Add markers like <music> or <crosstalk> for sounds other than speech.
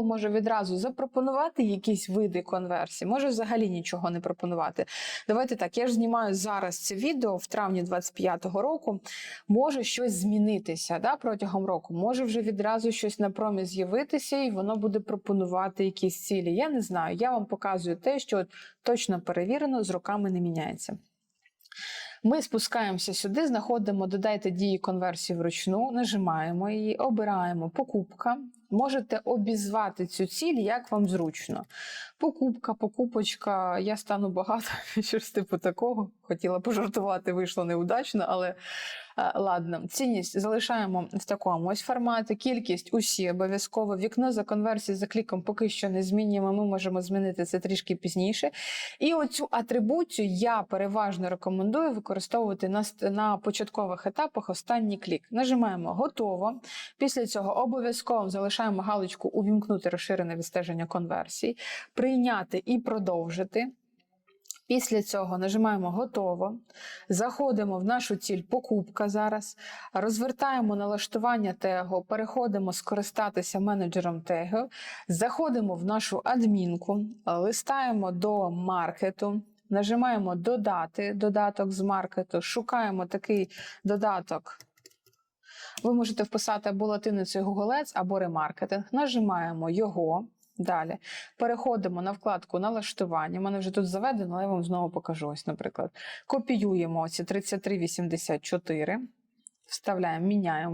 Google може відразу запропонувати якісь види конверсії, може взагалі нічого не пропонувати. Давайте так, я ж знімаю зараз це відео в травні 25-го року. Може щось змінитися да, протягом року. Може вже відразу щось на промі з'явитися, і воно буде пропонувати якісь цілі. Я не знаю. Я вам показую те, що точно перевірено, з роками не міняється. Ми спускаємося сюди, знаходимо додайте дії конверсії вручну, нажимаємо її, обираємо покупка. Можете обізвати цю ціль, як вам зручно. Покупка, покупочка, я стану багато, <laughs> щось типу такого. Хотіла пожартувати, вийшло неудачно, але ладно. Цінність залишаємо в такому ось форматі. Кількість усі обов'язково. Вікно за конверсії за кліком поки що не змінюємо. Ми можемо змінити це трішки пізніше. І оцю атрибуцію я переважно рекомендую використовувати на, на початкових етапах останній клік. Нажимаємо готово. Після цього обов'язково залишаємо галочку Увімкнути розширене відстеження конверсій, прийняти і продовжити. Після цього нажимаємо готово, заходимо в нашу ціль покупка зараз, розвертаємо налаштування тегу, переходимо скористатися менеджером тегу, заходимо в нашу адмінку, листаємо до маркету, нажимаємо додати додаток з маркету, шукаємо такий додаток. Ви можете вписати або латиницею Google Ads, або ремаркетинг. Нажимаємо його. Далі переходимо на вкладку налаштування. У мене вже тут заведено, але я вам знову покажу. Ось, наприклад, копіюємо ці 3384, вставляємо, міняємо.